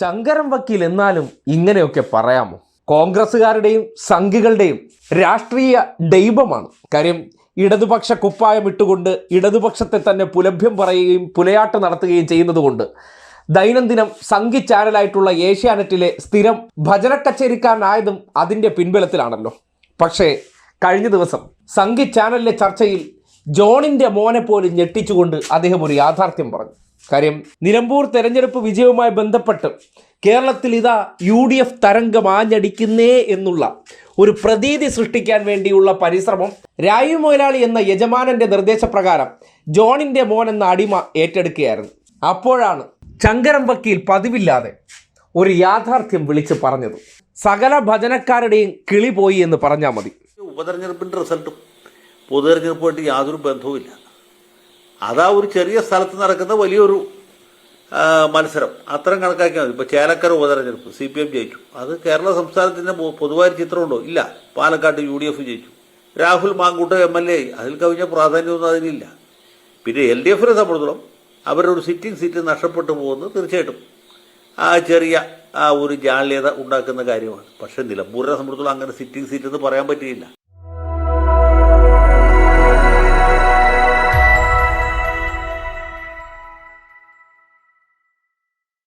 ചങ്കരം വക്കീൽ എന്നാലും ഇങ്ങനെയൊക്കെ പറയാമോ? കോൺഗ്രസ്സുകാരുടെയും സംഘികളുടെയും രാഷ്ട്രീയ ദൈവമാണ്. കാര്യം ഇടതുപക്ഷ കുപ്പായം ഇട്ടുകൊണ്ട് ഇടതുപക്ഷത്തെ തന്നെ പുലഭ്യം പറയുകയും പുലയാട്ട് നടത്തുകയും ചെയ്യുന്നതുകൊണ്ട് ദൈനംദിനം സംഘി ചാനലായിട്ടുള്ള ഏഷ്യാനെറ്റിലെ സ്ഥിരം ഭജന കച്ചേരിക്കാരനായതും അതിന്റെ പിൻബലത്തിലാണല്ലോ. പക്ഷേ കഴിഞ്ഞ ദിവസം സംഘി ചാനലിലെ ചർച്ചയിൽ ജോണിന്റെ മോനെ പോലും ഞെട്ടിച്ചുകൊണ്ട് അദ്ദേഹം ഒരു യാഥാർത്ഥ്യം പറഞ്ഞു. കാര്യം നിലമ്പൂർ തെരഞ്ഞെടുപ്പ് വിജയവുമായി ബന്ധപ്പെട്ട് കേരളത്തിൽ ഇതാ യു ഡി എഫ് തരംഗം ആഞ്ഞടിക്കുന്നേ എന്നുള്ള ഒരു പ്രതീതി സൃഷ്ടിക്കാൻ വേണ്ടിയുള്ള പരിശ്രമം രായു മൊയിലാളി എന്ന യജമാനന്റെ നിർദ്ദേശപ്രകാരം ജോണിന്റെ മോൻ എന്ന അടിമ ഏറ്റെടുക്കുകയായിരുന്നു. അപ്പോഴാണ് ചങ്കരം വക്കീൽ പതിവില്ലാതെ ഒരു യാഥാർത്ഥ്യം വിളിച്ചു പറഞ്ഞത്. സകല ഭജനക്കാരുടെയും കിളി പോയി എന്ന് പറഞ്ഞാൽ മതി. ഉപതെരഞ്ഞെടുപ്പിന്റെ റിസൾട്ടും പൊതുതെരഞ്ഞെടുപ്പുമായിട്ട് യാതൊരു ബന്ധവുമില്ല. അതാ ഒരു ചെറിയ സ്ഥലത്ത് നടക്കുന്ന വലിയൊരു മത്സരം. അത്തരം കണക്കാക്കിയാൽ മതി. ഇപ്പോൾ ചേലക്കര ഉപതെരഞ്ഞെടുപ്പ് സി പി എം ജയിച്ചു. അത് കേരള സംസ്ഥാനത്തിന്റെ പൊതുവായ ചിത്രമുണ്ടോ? ഇല്ല. പാലക്കാട്ട് യു ഡി എഫ് ജയിച്ചു. Rahul Mankoot M L A അതിൽ കവിഞ്ഞ പ്രാധാന്യമൊന്നും അതിനില്ല പിന്നെ എൽ ഡി എഫിനെ സംബന്ധിച്ചോളം അവരുടെ ഒരു സിറ്റിംഗ് സീറ്റ് നഷ്ടപ്പെട്ടു പോകുന്നത് തീർച്ചയായിട്ടും. ആ ചെറിയ ആ ഒരു ജാള്യത ഉണ്ടാക്കുന്ന കാര്യമാണ്. പക്ഷേ നിലമ്പൂരിനെ സംബന്ധിച്ചോളം അങ്ങനെ സിറ്റിംഗ് സീറ്റ് എന്ന് പറയാൻ പറ്റിയില്ല.